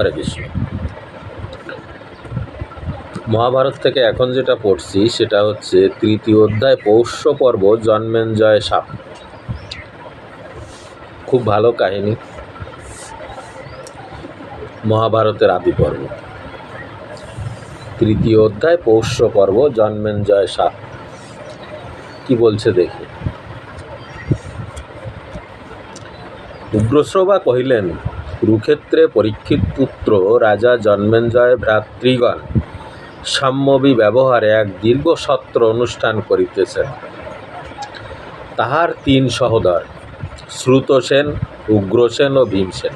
হরে কৃষ্ণ মহাভারত থেকে এখন যেটা পড়ছি, সেটা হচ্ছে তৃতীয় অধ্যায় পৌষ্য পর্ব, জন্মেঞ্জয় সাপ। খুব ভালো কাহিনী। মহাভারতের আদি পর্ব। তৃতীয় অধ্যায় পৌষ্য পর্ব, জন্মেঞ্জয় সাপ। কি বলছে দেখি। উগ্রশ্রবা কহিলেন কুরুক্ষেত্রে পরীক্ষিত পুত্র রাজা জন্মেঞ্জয় ভ্রাতৃগণ সাম্যবী ব্যবহারে এক দীর্ঘ সত্র অনুষ্ঠান করিতেছেন। তাহার তিন সহোদর, শ্রুতসেন, উগ্রসেন ও ভীমসেন।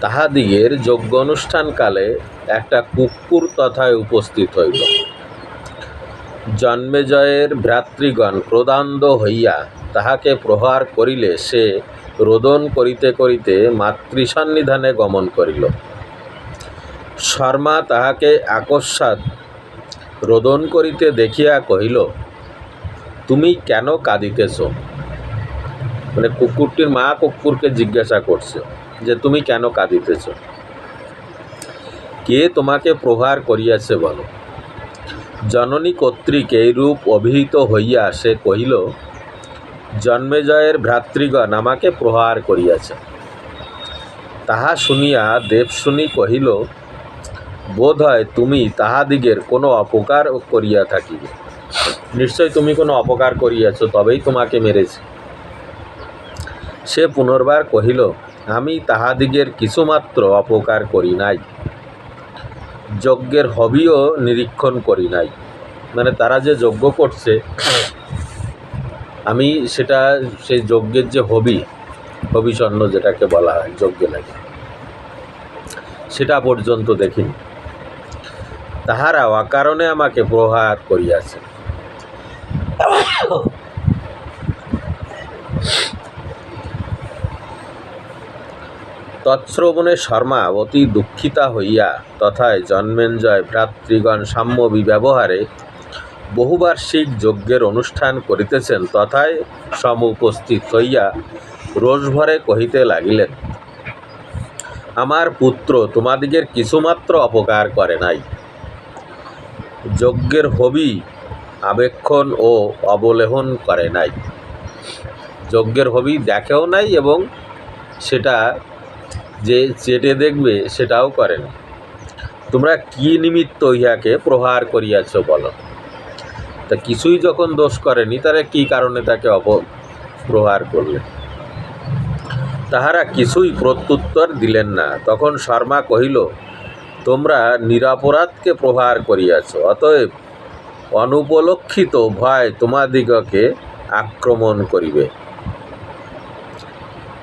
তাহাদিগের যজ্ঞ অনুষ্ঠানকালে একটা কুকুর তথায় উপস্থিত হইল। জন্মেজয়ের ভ্রাতৃগণ ক্রোধান্ধ হইয়া তাহাকে প্রহার করিলে সে রোদন করিতে করিতে মাতৃসন্নিধানে গমন করিল। শর্মা তাহাকে আকস্মাৎ রোদন করিতে দেখিয়া কহিল, তুমি কেন কাঁদিতেছ? মানে কুকুরটির মা কুকুরকে জিজ্ঞাসা করছে যে, তুমি কেন কাঁদিতেছ? কে তোমাকে প্রহার করিয়াছে বলো? জননী কর্তৃক এইরূপ অভিহিত হইয়া সে কহিল, জন্মেজয়ের ভ্রাতৃগণ আমাকে প্রহার করিয়াছে। তাহা শুনিয়া দেবশুনি কহিল বোধ হয় তুমি তাহাদিগের কোনো অপকার করিয়া থাকিবে। নিশ্চয় তুমি কোনো অপকার করিয়াছ, তবেই তোমাকে মেরেছে। সে পুনর্বার কহিল, আমি তাহাদিগের কিছুমাত্র অপকার করি নাই। যজ্ঞের হবিও নিরীক্ষণ করি নাই। মানে তারা যে যজ্ঞ করছে, আমি সেটা, সেই যজ্ঞের যে হবি হবিষণ্য যেটাকে বলা হয়, যজ্ঞে লাগে, সেটা পর্যন্ত দেখিনি। তাহারা অকারণে আমাকে প্রহার করিয়াছে তৎশ্রবণে শর্মা অতি দুঃখিতা হইয়া তথায় জন্মেঞ্জয় ভ্রাতৃগণ সাম্যবী ব্যবহারে বহুবার্ষিক যজ্ঞের অনুষ্ঠান করিতেছেন, তথায় সমুপস্থিত হইয়া রোষভরে কহিতে লাগিলেন, আমার পুত্র তোমাদিগের কিছুমাত্র অপকার করে নাই। যজ্ঞের হবি আবেক্ষণ ও অবলেহন করে নাই। যজ্ঞের হবি দেখেও নাই এবং সেটা যে চেটে দেখবে সেটাও করে না। তোমরা কি নিমিত্ত ইহাকে প্রহার করিয়াছ বলো। তা কিছুই যখন দোষ করেনি, তারা কি কারণে তাকে অপ, প্রহার করলে তাহারা কিছুই প্রত্যুত্তর দিলেন না। তখন শর্মা কহিল, তোমরা নিরাপরাধকে প্রহার করিয়াছ, অতএব অনুপলক্ষিত ভয় তোমাদিগকে আক্রমণ করিবে।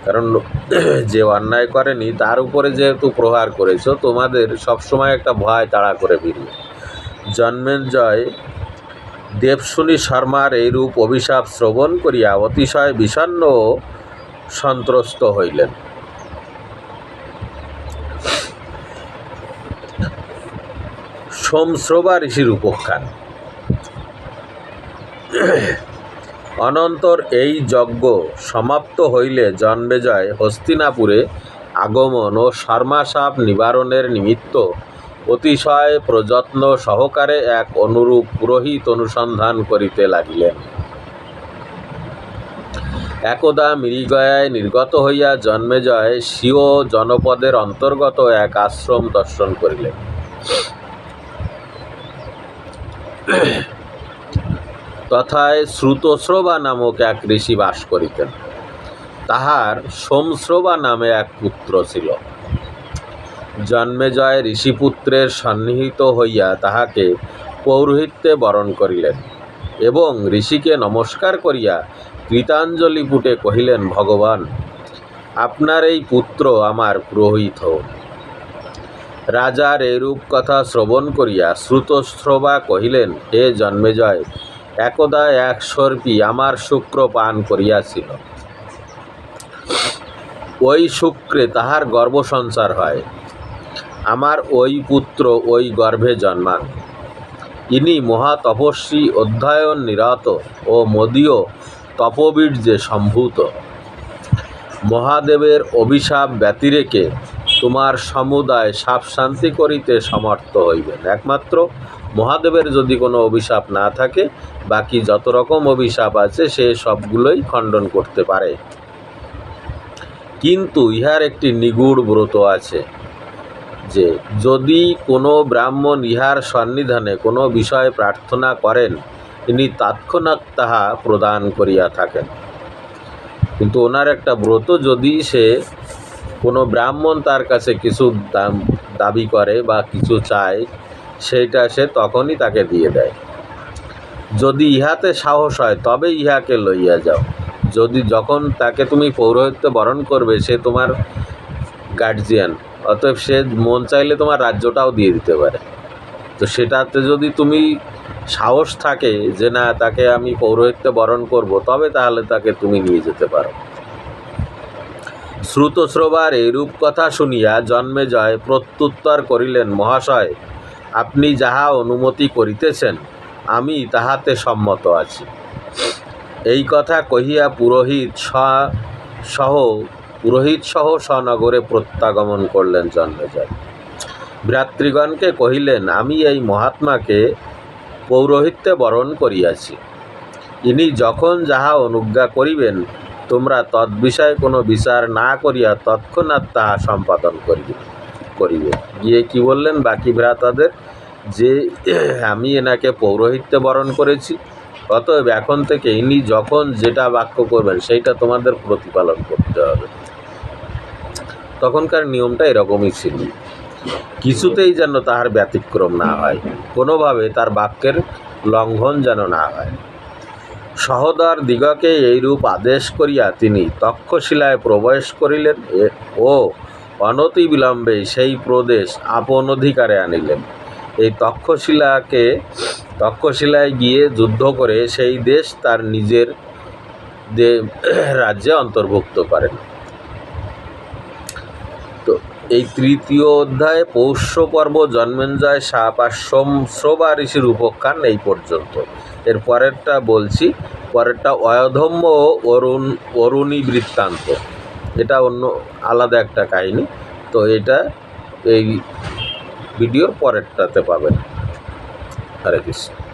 কারণ যে অন্যায় করেনি, তার উপরে যেহেতু প্রহার করেছ, তোমাদের সবসময় একটা ভয় তাড়া করে বেরিয়ে। জন্মেঞ্জয় দেবশুনি শর্মার এইরূপ অভিশাপ শ্রবণ করিয়া অতিশয় বিষণ্ণ ও সন্ত্রস্ত হইলেন। সোমশ্রবা ঋষির উপখ্যান। অনন্তর এই যজ্ঞ সমাপ্ত হইলে জন্মেজয় হস্তিনাপুরে আগমন ও শর্মাসাপ নিবারণের নিমিত্ত। অতিশয় প্রযত্ন সহকারে এক অনুরূপ পুরোহিত অনুসন্ধান করিতে লাগিলেন। একদা মৃগয়ায় নির্গত হইয়া জন্মেজয় স্বীয় জনপদের অন্তর্গত এক আশ্রম দর্শন করিলেন। তথায় শ্রুতশ্রবা নামক এক ঋষি বাস করিতেন। তাহার সোমশ্রবা নামে এক পুত্র ছিল। জন্মেজয় ঋষিপুত্রের সন্নিহিত হইয়া তাহাকে পৌরোহিত্যে বরণ করিলেন এবং ঋষিকে নমস্কার করিয়া কৃতাঞ্জলি পুটে কহিলেন, ভগবান, আপনার এই পুত্র আমার পুরোহিত। রাজার এরূপ কথা শ্রবণ করিয়া শ্রুতশ্রবা কহিলেন, হে জন্মেজয় একদা এক সর্পি আমার শুক্র পান করিয়াছিল। ওই শুক্রে তাহার গর্ভসঞ্চার হয়। আমার ওই পুত্র ওই গর্ভে জন্মান। ইনি মহা তপস্বী, অধ্যয়ন নিরত ও মদীয় তপবীর্যে সম্ভূত। মহাদেবের অভিশাপ ব্যতিরেকে তোমার সমুদায় সাপ শান্তি করিতে সমর্থ হইবেন। একমাত্র মহাদেবের যদি কোনো অভিশাপ না থাকে, বাকি যত রকম অভিশাপ আছে, সে সবগুলোই খণ্ডন করতে পারে। কিন্তু ইহার একটি নিগুড় ব্রত আছে, যে যদি কোনো ব্রাহ্মণ ইহার সন্নিধানে কোনো বিষয় প্রার্থনা করেন, তিনি তৎক্ষণাৎ তাহা প্রদান করিয়া থাকেন। কিন্তু ওনার একটা ব্রত, যদি সে কোনো ব্রাহ্মণ তার কাছে কিছু দাবি করে বা কিছু চায় সেইটা সে তখনই তাকে দিয়ে দেয়। যদি ইহাতে সাহস হয়, তবে ইহাকে লইয়া যাও। যদি যখন তাকে তুমি পৌরোহিত্য বরণ করবে, সে তোমার গার্জিয়ান অতএব সে মন চাইলে তোমার রাজ্যটাও দিয়ে দিতে পারে। তো সেটাতে যদি তুমি সাহস থাকে যে না, তাকে আমি পৌরোহিত্য বরণ করব, তবে তাহলে তাকে তুমি নিয়ে যেতে পারো। শ্রুতশ্রবার এইরূপ কথা শুনিয়া জন্মে জয় প্রত্যুত্তর করিলেন মহাশয়। আপনি যাহা অনুমতি করিতেছেন, আমি তাহাতে সম্মত আছি। এই কথা কহিয়া পুরোহিত সহ পুরোহিত সহ স্বনগরে প্রত্যাগমন করলেন জন্মেজয় ভ্রাতৃগণকে কহিলেন, আমি এই মহাত্মাকে পৌরোহিত্যে বরণ করিয়াছি। ইনি যখন যাহা অনুজ্ঞা করিবেন, তোমরা তদ্বিষয়ে কোনো বিচার না করিয়া তৎক্ষণাৎ তাহা সম্পাদন করিবে। করিবে। গিয়ে কি বললেন, বাকি ভ্রাতাদের, যে আমি এনাকে পৌরোহিত্যে বরণ করেছি, অতএব এখন থেকে ইনি যখন যেটা বাক্য করবেন, সেইটা তোমাদের প্রতিপালন করতে হবে। তখনকার নিয়মটা এরকমই ছিল। কিছুতেই যেন তাহার ব্যতিক্রম না হয়, কোনোভাবে তার বাক্যের লঙ্ঘন যেন না হয়। সহদর দিগকে এইরূপ আদেশ করিয়া তিনি তক্ষশিলায় প্রবেশ করিলেন ও অনতি বিলম্বে সেই প্রদেশ আপন অধিকারে আনিলেন। এই তক্ষশিলাকে, তক্ষশিলায় গিয়ে যুদ্ধ করে সেই দেশ তার নিজের রাজ্যে অন্তর্ভুক্ত করেন। তো এই তৃতীয় অধ্যায়ে পৌষ্য পর্ব জন্মেঞ্জয় সাপ আর সোম ঋষির উপখ্যান এই পর্যন্ত। এর পরেরটা বলছি, পরেরটা অয়ধম্য অরুণ, অরুণী বৃত্তান্ত। এটা অন্য আলাদা একটা কাহিনি। তো এটা এই ভিডিওর পরেরটাতে পাবেন। হরে কৃষ্ণ।